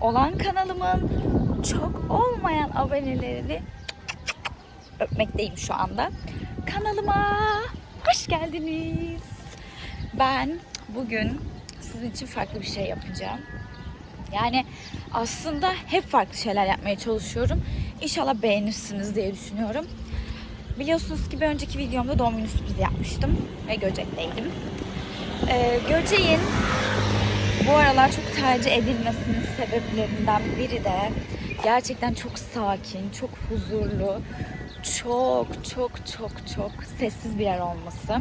olan kanalımın çok olmayan abonelerini öpmekteyim şu anda. Kanalıma hoş geldiniz. Ben bugün sizin için farklı bir şey yapacağım. Yani aslında hep farklı şeyler yapmaya çalışıyorum. İnşallah beğenirsiniz diye düşünüyorum. Biliyorsunuz ki bir önceki videomda doğum günü sürprizi yapmıştım ve Göcek'teydim. Ee, Göcek'in bu aralar çok tercih edilmesinin sebeplerinden biri de gerçekten çok sakin, çok huzurlu, çok çok çok çok sessiz bir yer olması.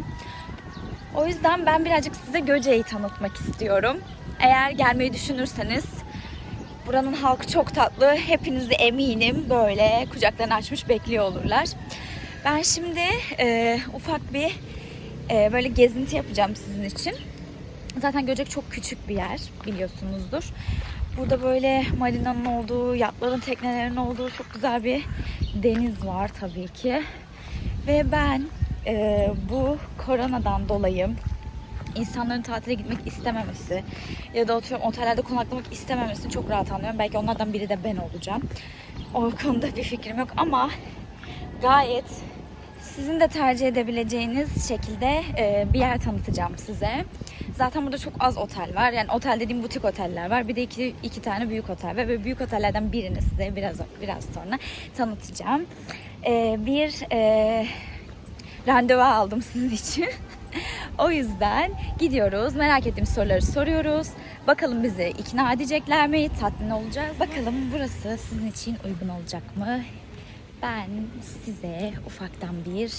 O yüzden ben birazcık size Göcek'i tanıtmak istiyorum. Eğer gelmeyi düşünürseniz buranın halkı çok tatlı. Hepinizi eminim böyle kucaklarını açmış bekliyor olurlar. Ben şimdi e, ufak bir e, böyle gezinti yapacağım sizin için. Zaten Göcek çok küçük bir yer biliyorsunuzdur. Burada böyle marinanın olduğu, yatların, teknelerin olduğu çok güzel bir deniz var tabii ki. Ve ben e, bu koronadan dolayı insanların tatile gitmek istememesi ya da oturuyorum otellerde konaklamak istememesini çok rahat anlıyorum. Belki onlardan biri de ben olacağım. O konuda bir fikrim yok ama gayet sizin de tercih edebileceğiniz şekilde e, bir yer tanıtacağım size. Zaten burada çok az otel var. Yani otel dediğim butik oteller var. Bir de iki, iki tane büyük otel var. Ve büyük otellerden birini size biraz biraz sonra tanıtacağım. E, bir e, randevu aldım sizin için. o yüzden gidiyoruz. Merak ettiğim soruları soruyoruz. Bakalım bizi ikna edecekler mi? Tatmin olacağız. Bakalım burası sizin için uygun olacak mı? Ben size ufaktan bir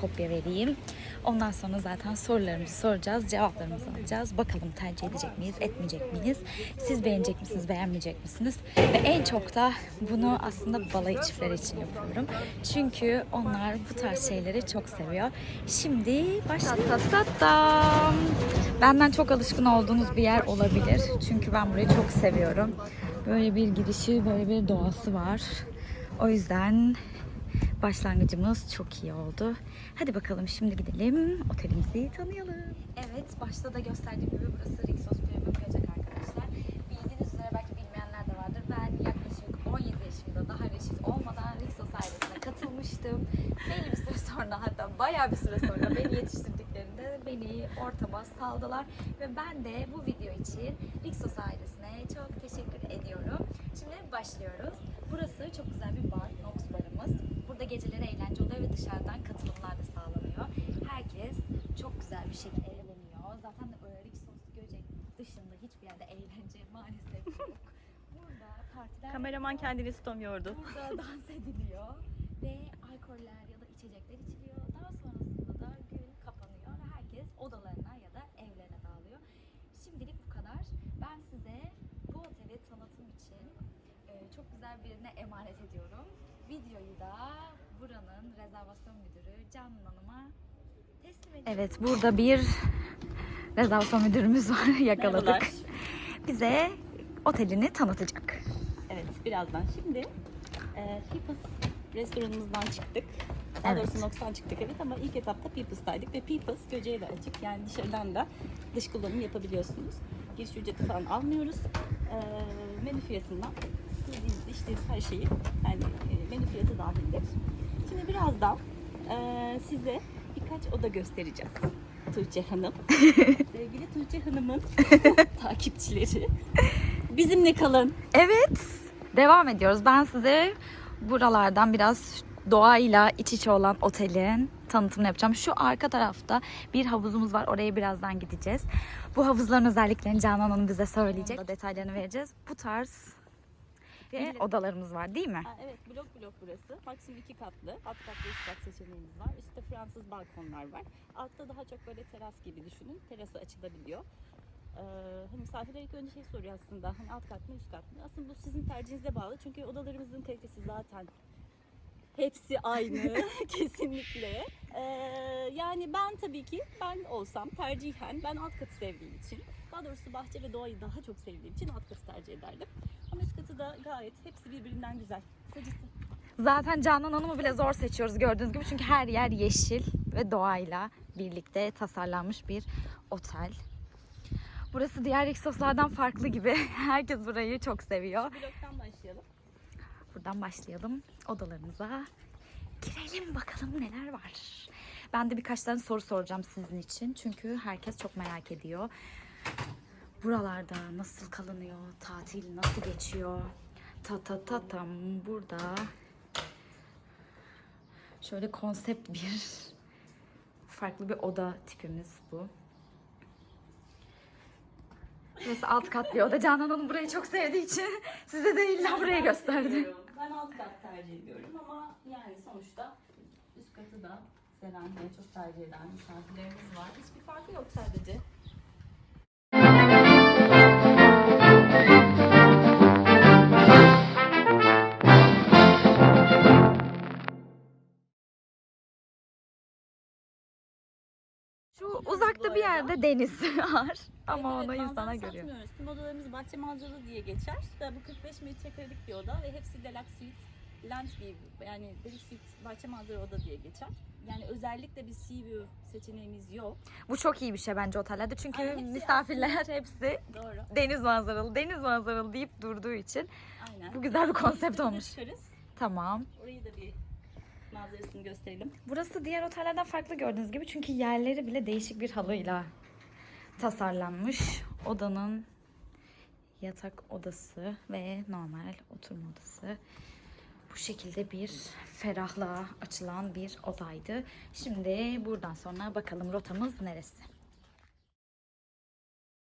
kopya vereyim. Ondan sonra zaten sorularımızı soracağız, cevaplarımızı alacağız. Bakalım tercih edecek miyiz, etmeyecek miyiz? Siz beğenecek misiniz, beğenmeyecek misiniz? Ve en çok da bunu aslında balayı çiftleri için yapıyorum. Çünkü onlar bu tarz şeyleri çok seviyor. Şimdi. Tatam. Benden çok alışkın olduğunuz bir yer olabilir. Çünkü ben burayı çok seviyorum. Böyle bir girişi, böyle bir doğası var. O yüzden başlangıcımız çok iyi oldu. Hadi bakalım şimdi gidelim otelimizi tanıyalım. Evet başta da gösterdiğim gibi burası Rixos Premium Kayacak arkadaşlar. Bildiğiniz üzere belki bilmeyenler de vardır. Ben yaklaşık 17 yaşımda daha reşit olmadan Rixos ailesine katılmıştım. Belli bir süre sonra hatta bayağı bir süre sonra beni yetiştirdiklerinde beni ortama saldılar. Ve ben de bu video için Rixos ailesine çok teşekkür ediyorum. Şimdi başlıyoruz. Burası çok güzel bir bar, Nox barımız. Burada geceleri eğlence oluyor ve dışarıdan katılımlar da sağlanıyor. Herkes çok güzel bir şekilde eğleniyor. Zaten e, Rixos Göcek dışında hiçbir yerde eğlence maalesef yok. Burada partiler Kameraman kendini tutamıyordu. Burada dans ediliyor ve alkoller ya da içecekler içiliyor. Daha sonrasında da gün kapanıyor ve herkes odalarına ya da evlerine dağılıyor. Şimdilik bu kadar. Ben size bu oteli tanıtım için e, güzel birine emanet ediyorum. Videoyu da buranın rezervasyon müdürü Canan Hanım'a teslim ediyorum. Evet burada bir rezervasyon müdürümüz var yakaladık. Merhabalar. Bize otelini tanıtacak. Evet birazdan şimdi e, People's restoranımızdan çıktık. Daha Evet. doğrusu Nox'tan çıktık evet ama ilk etapta People's'taydık ve People's Göce'ye de açık. Yani dışarıdan da dış kullanım yapabiliyorsunuz. Giriş ücreti falan almıyoruz. E, menü fiyatından içtiğiniz her şeyi yani e, menü fiyatı dahildir. Şimdi birazdan e, size birkaç oda göstereceğiz. Tuğçe Hanım. Sevgili Tuğçe Hanım'ın takipçileri. Bizimle kalın. Evet. Devam ediyoruz. Ben size buralardan biraz doğayla iç içe olan otelin tanıtımını yapacağım. Şu arka tarafta bir havuzumuz var. Oraya birazdan gideceğiz. Bu havuzların özelliklerini Canan Hanım bize söyleyecek. Detaylarını vereceğiz. Bu tarz ve odalarımız var değil mi? Ha, evet blok blok burası. Maksimum iki katlı. Alt kat ve üst kat seçeneğimiz var. Üstte Fransız balkonlar var. Altta daha çok böyle teras gibi düşünün. Terası açılabiliyor. Ee, hani misafirler ilk önce şey soruyor aslında. Hani alt kat mı üst kat mı? Aslında bu sizin tercihinize bağlı. Çünkü odalarımızın kalitesi zaten hepsi aynı kesinlikle. Ee, yani ben tabii ki ben olsam tercihen ben alt katı sevdiğim için daha doğrusu bahçe ve doğayı daha çok sevdiğim için alt katı tercih ederdim. Ama üst katı da gayet hepsi birbirinden güzel. Kısacası Zaten Canan Hanım'ı bile zor seçiyoruz gördüğünüz gibi. Çünkü her yer yeşil ve doğayla birlikte tasarlanmış bir otel. Burası diğer Exos'lardan farklı gibi. Herkes burayı çok seviyor. Bloktan başlayalım. Buradan başlayalım odalarımıza. Girelim bakalım neler var. Ben de birkaç tane soru soracağım sizin için. Çünkü herkes çok merak ediyor. Buralarda nasıl kalınıyor? Tatil nasıl geçiyor? Ta ta ta tam burada. Şöyle konsept bir farklı bir oda tipimiz bu. Burası alt kat bir oda. Canan Hanım burayı çok sevdiği için size de illa buraya gösterdi. Ben alt kat tercih ediyorum ama yani sonuçta üst katı da seven ve çok tercih eden misafirlerimiz var. Hiçbir farkı yok sadece. Uzakta bir yerde deniz var. Ama Evet, onu evet, insana görüyor. satmıyoruz. Tüm odalarımız bahçe manzaralı diye geçer. Ve bu 45 metrekarelik bir oda ve hepsi deluxe suite. Land view yani deluxe suite bahçe manzaralı oda diye geçer. Yani özellikle bir sea view seçeneğimiz yok. Bu çok iyi bir şey bence otellerde. Çünkü Aynen, hepsi misafirler hepsi Doğru. deniz manzaralı, deniz manzaralı deyip durduğu için. Aynen. Bu güzel bir konsept olmuş. çıkarız. Tamam. Orayı da bir manzarasını gösterelim. Burası diğer otellerden farklı gördüğünüz gibi çünkü yerleri bile değişik bir halıyla tasarlanmış. Odanın yatak odası ve normal oturma odası. Bu şekilde bir ferahlığa açılan bir odaydı. Şimdi buradan sonra bakalım rotamız neresi?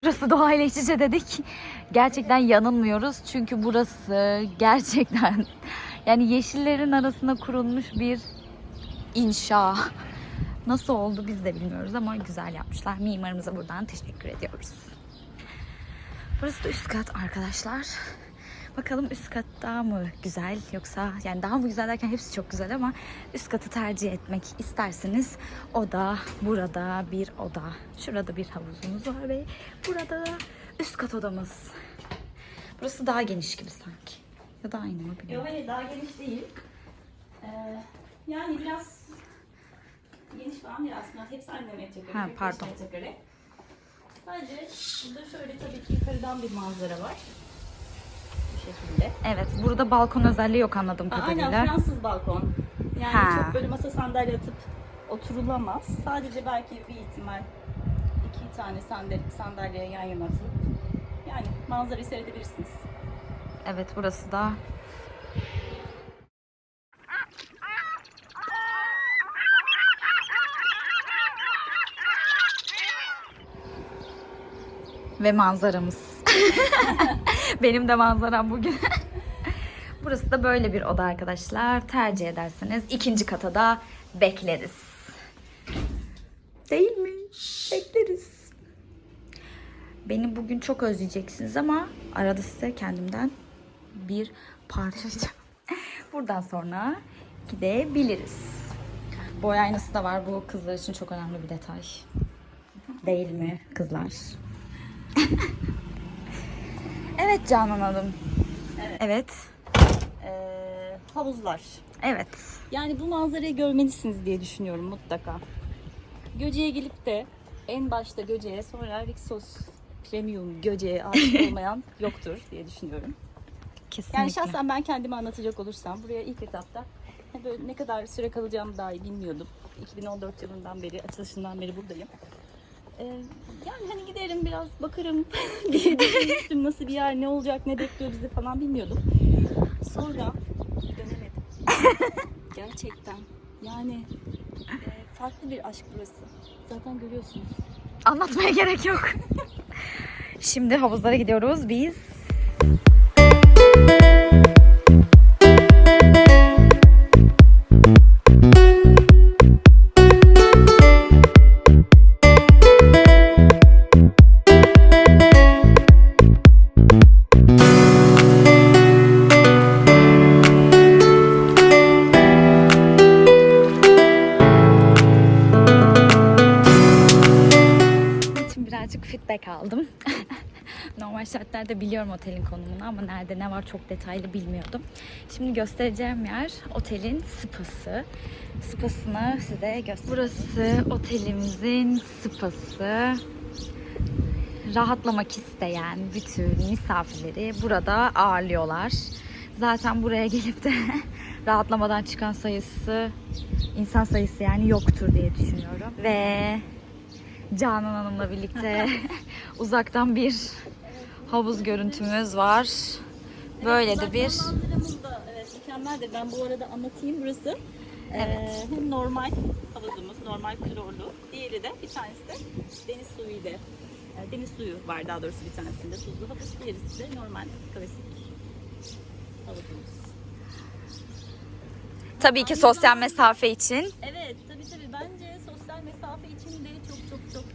Burası doğayla iç içe dedik. Gerçekten yanılmıyoruz. Çünkü burası gerçekten yani yeşillerin arasında kurulmuş bir inşa. Nasıl oldu biz de bilmiyoruz ama güzel yapmışlar. Mimarımıza buradan teşekkür ediyoruz. Burası da üst kat arkadaşlar. Bakalım üst kat daha mı güzel yoksa yani daha mı güzel derken hepsi çok güzel ama üst katı tercih etmek isterseniz o da burada bir oda. Şurada bir havuzumuz var ve burada üst kat odamız. Burası daha geniş gibi sanki. Ya da aynı mı Yok bilmiyorum. hayır daha geniş değil. Ee, yani biraz geniş falan değil aslında. Hepsi aynı metrekare. Ha, 45 pardon. Metrekare. Sadece burada şöyle tabii ki yukarıdan bir manzara var. Bu şekilde. Evet burada balkon özelliği yok anladığım Aa, kadarıyla. aynen Fransız balkon. Yani Ha. çok böyle masa sandalye atıp oturulamaz. Sadece belki bir ihtimal iki tane sandalye, sandalyeye yan yana atıp yani manzarayı seyredebilirsiniz. Evet burası da ve manzaramız. Benim de manzaram bugün. Burası da böyle bir oda arkadaşlar. Tercih ederseniz ikinci kata da bekleriz. Değil mi? Bekleriz. Beni bugün çok özleyeceksiniz ama arada size kendimden bir parça Buradan sonra gidebiliriz. Boy aynası da var. Bu kızlar için çok önemli bir detay. Değil mi kızlar? evet Canan Hanım. Evet. Ee, havuzlar. Evet. Yani bu manzarayı görmelisiniz diye düşünüyorum mutlaka. Göce'ye gelip de en başta Göce'ye sonra Rixos Premium Göce'ye aşık olmayan yoktur diye düşünüyorum. Kesinlikle. Yani şahsen ben kendimi anlatacak olursam buraya ilk etapta böyle ne kadar süre kalacağımı dahi bilmiyordum. 2014 yılından beri, açılışından beri buradayım. Ee, yani hani giderim biraz bakarım diye düşünmüştüm nasıl bir yer, ne olacak, ne bekliyor bizi falan bilmiyordum. Sonra dönemedim. Gerçekten yani e, farklı bir aşk burası. Zaten görüyorsunuz. Anlatmaya gerek yok. Şimdi havuzlara gidiyoruz biz. Otelin konumunu ama nerede ne var çok detaylı bilmiyordum. Şimdi göstereceğim yer otelin spası. Spasını size göster. Burası otelimizin spası. rahatlamak isteyen bütün misafirleri burada ağırlıyorlar. Zaten buraya gelip de rahatlamadan çıkan sayısı, insan sayısı yani yoktur diye düşünüyorum. Ve Canan Hanım'la birlikte uzaktan bir havuz görüntümüz var. Böyle de bir manzaramız da evet, mükemmeldir. Ben bu arada anlatayım burası. Evet. hem normal havuzumuz, normal klorlu. Diğeri de bir tanesi de deniz suyu ile e, deniz suyu var daha doğrusu bir tanesinde tuzlu havuz. Diğerisi de normal klasik havuzumuz. tabii ki sosyal mesafe için Evet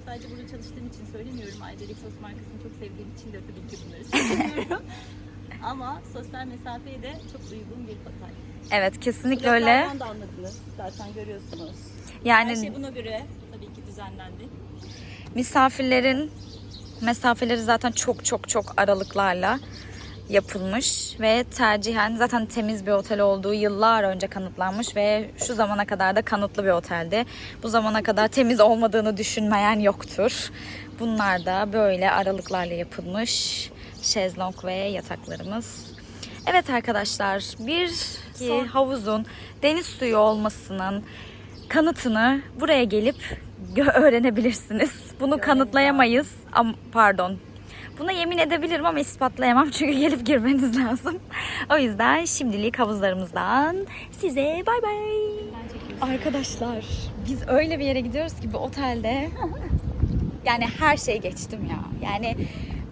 sadece burada çalıştığım için söylemiyorum. Ayrıca Rixos markasını çok sevdiğim için de tabii ki bunları söylemiyorum. Ama sosyal mesafeye de çok uygun bir otel. evet kesinlikle öyle. Bloglardan da anladınız. Zaten görüyorsunuz. Yani Her şey buna göre tabii ki düzenlendi. misafirlerin mesafeleri zaten çok çok çok aralıklarla yapılmış ve tercihen zaten temiz bir otel olduğu yıllar önce kanıtlanmış ve şu zamana kadar da kanıtlı bir oteldi. Bu zamana kadar temiz olmadığını düşünmeyen yoktur. Bunlar da böyle aralıklarla yapılmış şezlong ve yataklarımız. Evet arkadaşlar bir ki havuzun deniz suyu olmasının kanıtını buraya gelip öğrenebilirsiniz. Bunu kanıtlayamayız. Am pardon. Buna yemin edebilirim ama ispatlayamam çünkü gelip girmeniz lazım. O yüzden şimdilik havuzlarımızdan size bay bay. Arkadaşlar biz öyle bir yere gidiyoruz ki bu otelde yani her şey geçtim ya. Yani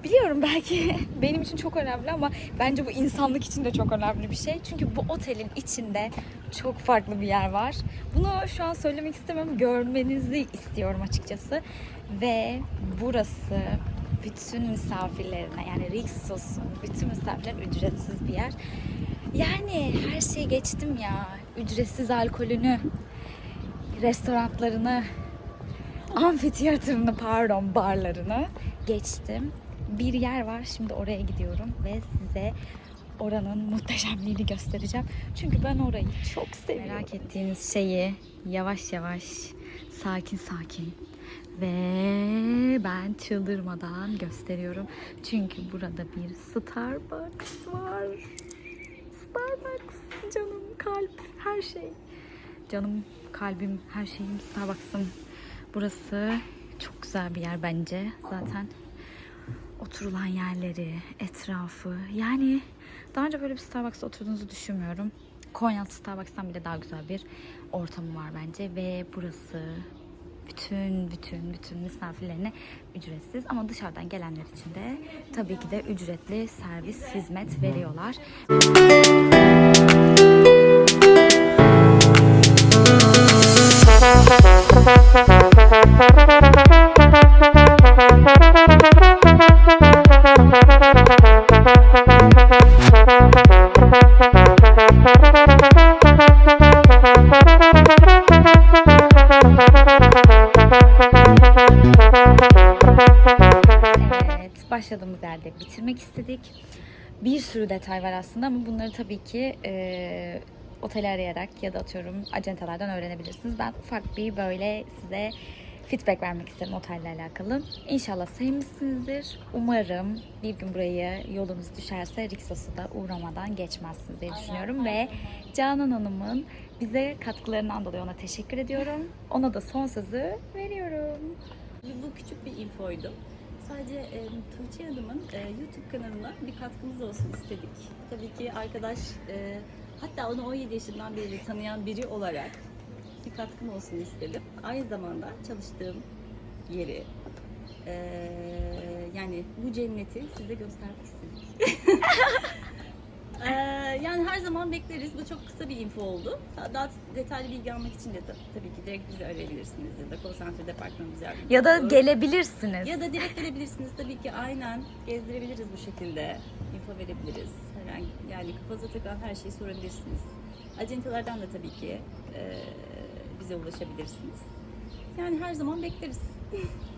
biliyorum belki benim için çok önemli ama bence bu insanlık için de çok önemli bir şey. Çünkü bu otelin içinde çok farklı bir yer var. Bunu şu an söylemek istemiyorum. Görmenizi istiyorum açıkçası. Ve burası bütün misafirlerine yani Rixos'un bütün misafirlerine ücretsiz bir yer. Yani her şeyi geçtim ya. Ücretsiz alkolünü, restoranlarını, amfiteyatrını pardon barlarını geçtim. Bir yer var şimdi oraya gidiyorum ve size oranın muhteşemliğini göstereceğim. Çünkü ben orayı çok seviyorum. Merak ettiğiniz şeyi yavaş yavaş sakin sakin ve ben çıldırmadan gösteriyorum. Çünkü burada bir Starbucks var. Starbucks canım kalp her şey. Canım kalbim her şeyim Starbucks'ım. Burası çok güzel bir yer bence. Zaten oturulan yerleri, etrafı. Yani daha önce böyle bir Starbucks'ta oturduğunuzu düşünmüyorum. Konyaaltı Starbucks'tan bile daha güzel bir ortamı var bence ve burası bütün bütün bütün misafirlerine ücretsiz ama dışarıdan gelenler için de tabii ki de ücretli servis hizmet veriyorlar. Yerde bitirmek istedik. Bir sürü detay var aslında ama bunları tabii ki e, oteli arayarak ya da atıyorum acentalardan öğrenebilirsiniz. Ben ufak bir böyle size feedback vermek istedim otelle alakalı. İnşallah sevmişsinizdir. Umarım bir gün burayı yolunuz düşerse Rixos'u da uğramadan geçmezsiniz diye düşünüyorum ve Canan Hanım'ın bize katkılarından dolayı ona teşekkür ediyorum. Ona da son sözü veriyorum. Bu küçük bir infoydu. Sadece e, Tuğçe Hanım'ın e, YouTube kanalına bir katkımız olsun istedik. Tabii ki arkadaş, e, hatta onu 17 yaşından beri tanıyan biri olarak bir katkım olsun istedim. Aynı zamanda çalıştığım yeri, e, yani bu cenneti size göstermek istedik. E, yani her zaman bekleriz. Bu çok kısa bir info oldu. Daha detaylı bilgi almak için de tab- tabii ki direkt bizi arayabilirsiniz ya da call center departmanımız yardımcı Ya da olur. gelebilirsiniz. Ya da direkt gelebilirsiniz tabii ki aynen gezdirebiliriz bu şekilde. Info verebiliriz. Herhangi yani kafanıza takılan her şeyi sorabilirsiniz. Acentalardan da tabii ki e, bize ulaşabilirsiniz. Yani her zaman bekleriz.